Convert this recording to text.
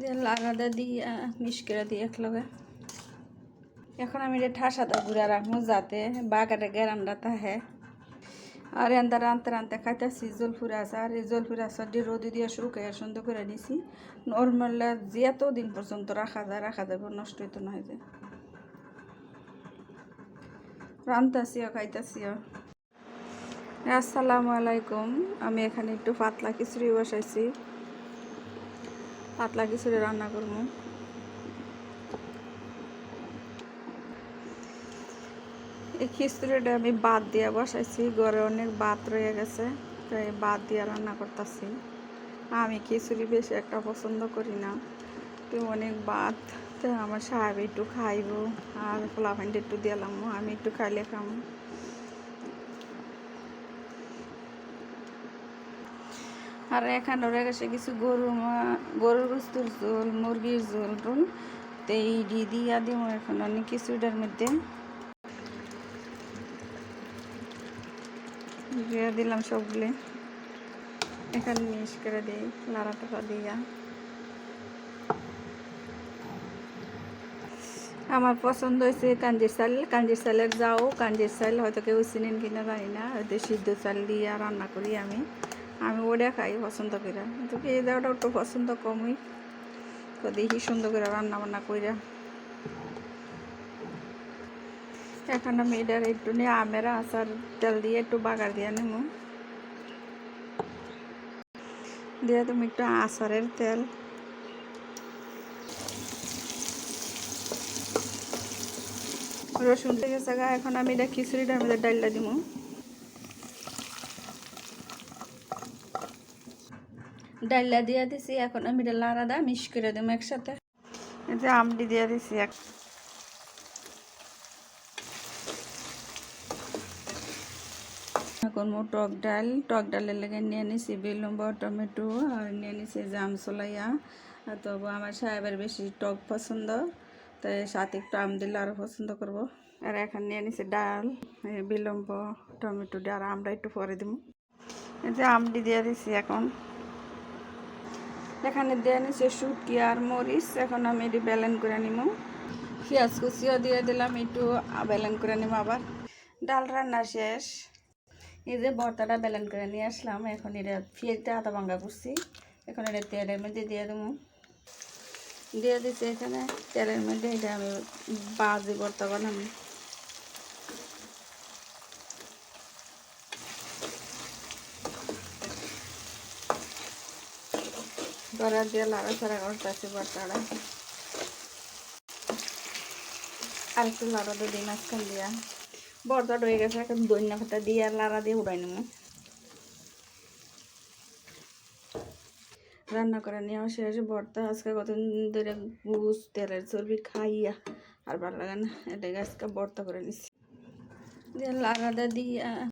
দিয়ে লাগাদা দিয়া মিশকিরা দিয়ে একলগে এখন আমি এটা ঠাসাটা ঘুরে রাখব যাতে বাগারে গেরানটা তাহে আর এন্দা রানতে রানতে খাইতেছি জলফুরা আছে। আর এই জলফুরা আছে রোদে দিয়ে শুকাই সুন্দর করে নিছি নর্মাল যেত দিন পর্যন্ত রাখা যায়, রাখা যাবে নষ্ট হইতো না হয় যে। রানতাছিও, খাইতাছিও। আসসালামু আলাইকুম। আমি এখানে একটু পাতলা খিচুড়ি বসাইছি। পাতলা খিচুড়ি রান্না করব। এই খিচুড়িটা আমি বাদ দিয়ে বসাইছি, ঘরে অনেক ভাত রয়ে গেছে তাই বাদ দিয়ে রান্না করতেছি। আমি খিচুড়ি বেশি একটা পছন্দ করি না, তো অনেক ভাত, তো আমার সাহেব একটু খাইব, আর ফোলাফাইনটা একটু দিলাম আমি একটু খাইলে খাব আর এখানে রয়ে গেছে কিছু গরু গরুর গোস্তুর ঝোল, মুরগির ঝোল টোল তো এই ডি দিয়া দিব এখন অনেক কিছুটার মধ্যে। দিয়ে দিলাম সবগুলি। এখানে মিক্স করে দিই লাড়া টাড়া দিয়া। আমার পছন্দ হয়েছে কাঞ্জির চাল। কাঞ্জির চালের যাও কাঞ্জির চাল হয়তো কেউ চিনেন কিনা জানি না। হয়তো সিদ্ধ চাল দিয়ে রান্না করি আমি। আমি ওটা খাই পছন্দ করে কিন্তু এই জায়গাটা একটু পছন্দ কমই। তো দেখি সুন্দর করে রান্না বান্না কইরা। এখন আমি এটার একটু নিয়ে আমের আচার তেল দিয়ে একটু বাগার দিয়ে নেব। দিয়ে তুমি একটু আচারের তেল। রসুন থেকে জায়গা এখন আমি এটা খিচুড়িটার মধ্যে ডালটা দিব ডাইলা দিয়ে দিছি এখন আমি এটা লাড়াদা মিশ করে দেবো একসাথে। এই যে আমটি দিয়ে দিছি এক এখন মো টক ডাল টক ডালের লেগে নিয়ে নিছি বিলম্ব টমেটো আর নিয়ে নিছি জাম সলাইয়া। তবু আমার সাহেবের বেশি টক পছন্দ তাই সাথে একটু আম দিলে আরও পছন্দ করব। আর এখন নিয়ে নিছি ডাল বিলম্ব টমেটো দিয়ে আর আমরা একটু পরে দিব এই যে আমটি দিয়ে দিছি এখন। এখানে দিয়ে নিচ্ছে শুটকি আর মরিচ। এখন আমি এটি ব্যালেন করে নিব পেঁয়াজ কুচিও দিয়ে দিলাম, একটু ব্যালেন করে নিব আবার। ডাল রান্না শেষ। এই যে ভর্তাটা ব্যালেন করে নিয়ে আসলাম। এখন এটা ফিয়েতে আদা ভাঙ্গা করছি এখন এটা তেলের মধ্যে দিয়ে দেবো দিয়ে দিচ্ছি এখানে তেলের মধ্যে এটা আমি বাজি ভর্তা বানাবো। গড়া দিয়ে লাড়াচাড়া করতেছি ভর্তাটা আর একটু লাড়া দিয়ে দিই মাঝখান দিয়া। ভর্তাটা হয়ে গেছে, এখন দৈন্য খাতা দিয়ে আর লাড়া দিয়ে উড়াই নেব। রান্না করে নেওয়া শেষ ভর্তা আজকে কতদিন ধরে বুঝ তেলের চর্বি খাইয়া আর ভালো লাগে না এটাকে আজকে ভর্তা করে নিচ্ছি দিয়ে লাড়াটা দিয়া